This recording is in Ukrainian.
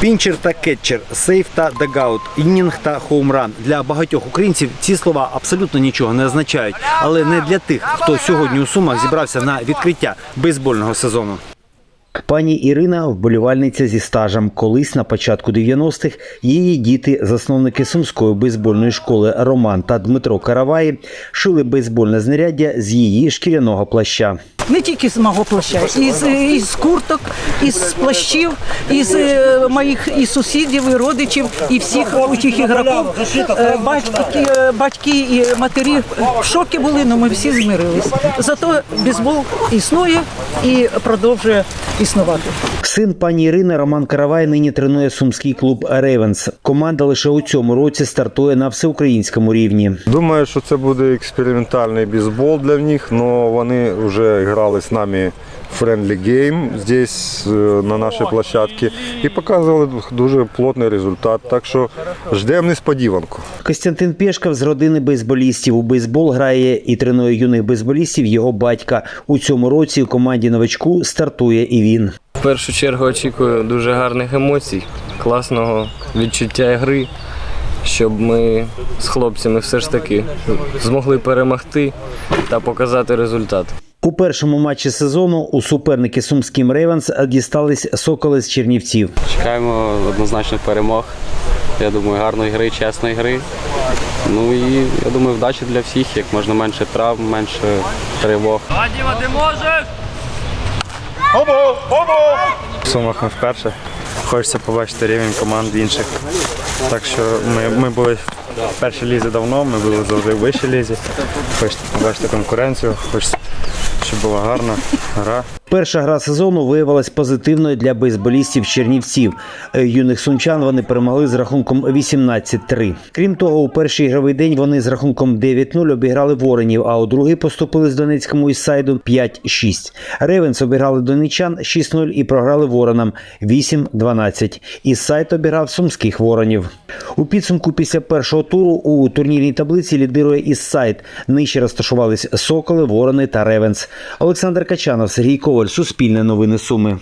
Пінчер та кетчер, сейф та дагаут, іннінг та хоумран. Для багатьох українців ці слова абсолютно нічого не означають, але не для тих, хто сьогодні у Сумах зібрався на відкриття бейсбольного сезону. Пані Ірина вболівальниця зі стажем. Колись на початку 90-х її діти, засновники сумської бейсбольної школи Роман та Дмитро Караваї, шили бейсбольне знаряддя з її шкіряного плаща. Не тільки з мого плаща, із, із курток, із плащів, із е, моїх і сусідів, і родичів, і всіх усіх ігроків. Е, Батьки, е, батьки і матері в шокі були, але ми всі змирились. Зато бейсбол існує і продовжує існувати. Син пані Ірини Роман Каравай нині тренує сумський клуб Рейвенс. Команда лише у цьому році стартує на всеукраїнському рівні. Думаю, що це буде експериментальний бейсбол для них, але вони вже грали з нами френдлі гейм здесь е, на нашій площадці і показували дуже плотний результат. Так що ждемо несподіванку. Костянтин Пєшков з родини бейсболістів. У бейсбол грає і тренує юних бейсболістів його батька. У цьому році у команді новачку стартує і він. В першу чергу очікую дуже гарних емоцій, класного відчуття гри, щоб ми з хлопцями все ж таки змогли перемогти та показати результат. У першому матчі сезону у суперники сумським Рейвенс дістались соколи з Чернівців. Чекаємо однозначних перемог. Я думаю, гарної гри, чесної гри. Ну і я думаю, вдачі для всіх, як можна менше травм, менше тривог. В Сумах ми вперше. Хочеться побачити рівень команд інших. Так що ми, ми були в першій лізі давно, ми були завжди в вищій лізі. Хочеться побачити конкуренцію, хочеться, щоб була гарна гра. Перша гра сезону виявилась позитивною для бейсболістів Чернівців. Е, Юних сумчан вони перемогли з рахунком 18-3. Крім того, у перший ігровий день вони з рахунком 9-0 обіграли Воронів, а у другий поступили з Донецькому Іссайду 5-6. Ревенс обіграли донечан 6-0 і програли Воронам 8-12. Іссайд обіграв сумських воронів. У підсумку після першого туру у турнірній таблиці лідирує Іссайд. Нижче розташувались Соколи, Ворони та Ревенс. Олександр Качанов, Сергій Коваль, Суспільне новини Суми.